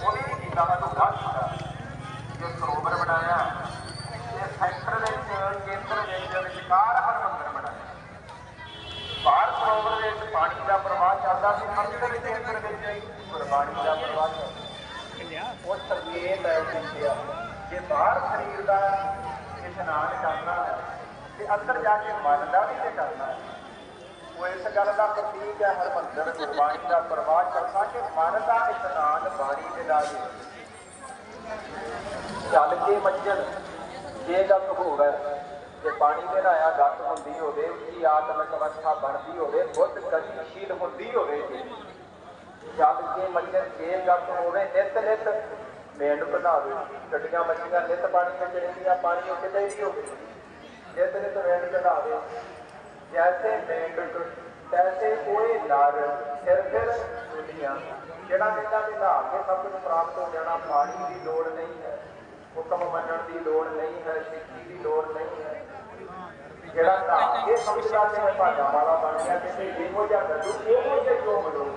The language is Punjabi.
ਉਹ ਵੀ ਨਹੀਂ ਬਾਹਰ ਸਰੋਵਰ ਵਿੱਚ ਪਾਣੀ ਦਾ ਪ੍ਰਵਾਹ ਚੱਲਦਾ ਸੀ ਅੰਦਰ ਉਹ ਸੰਕੇਤ ਕਿ ਬਾਹਰ ਸਰੀਰ ਦਾ ਇਸ਼ਨਾਨ ਕਰਨਾ ਹੈ ਤੇ ਅੰਦਰ ਜਾ ਕੇ ਮਨ ਦਾ ਵੀ ਤੇ ਕਰਨਾ ਉਹ ਇਸ ਗੱਲ ਦਾ ਪ੍ਰਤੀਕ ਹੈ, ਹਰਮੰਦਰ ਗੁਰਬਾਣੀ ਦਾ ਪ੍ਰਵਾਹ ਚੱਲਦਾ ਕਿ ਮਨ ਦਾ ਇਸ਼ਨਾਨ ਬਾਣੀ ਦੇ ਨਾਲ ਚੱਲ ਕੇ ਮੰਜਲ, ਜੇ ਗੱਤ ਹੋਵੇ ਤੇ ਪਾਣੀ ਦੇ ਨਾਇਆ ਗੱਤ ਹੁੰਦੀ ਹੋਵੇ ਉੱਚੀ ਆਤਮਿਕ ਅਵਸਥਾ ਬਣਦੀ ਹੋਵੇ, ਬੁੱਧ ਗਤੀਸ਼ੀਲ ਹੁੰਦੀ ਹੋਵੇ ਜੀ। ਜਦ ਕੇ ਮੰਜਰ ਜੇ ਗੱਤ ਹੋਵੇ, ਨਿਤ ਨਿਤ ਮੇਂਢ ਬਣਾਵੇ। ਗੱਡੀਆਂ ਮੱਛੀਆਂ ਨਿਤ ਪਾਣੀ ਵਿੱਚ ਰਹਿੰਦੀਆਂ ਪਾਣੀ ਉਹ ਕਿਤੇ ਵੀ ਹੋਵੇ ਨਿਤ ਮੇਂਢ ਚੜਾਵੇ ਜੈਸੇ ਮੇਂਢ, ਤੈਸੇ ਕੋਈ ਨਰ ਦੁਨੀਆ। ਜਿਹੜਾ ਕਹਿੰਦਾ ਵੀ ਨਹਾ ਕੇ ਸਭ ਕੁਝ ਪ੍ਰਾਪਤ ਹੋ ਜਾਣਾ, ਪਾਣੀ ਦੀ ਲੋੜ ਨਹੀਂ ਹੈ, ਹੁਕਮ ਮੰਨਣ ਦੀ ਲੋੜ ਨਹੀਂ ਹੈ, ਸਿੱਖੀ ਦੀ ਲੋੜ ਨਹੀਂ ਹੈ। ਜਿਹੜਾ ਨਹਾ ਕੇ ਸਮਝਦਾ ਕਿ ਭਾਗਾ ਵਾਲਾ ਬਣ ਗਿਆ, ਕਿਸੇ ਇਹੋ ਜਿਹਾ ਗੱਡੂ ਇਹੋ ਜਿਹਾ ਕਿਉਂ ਬਣੋ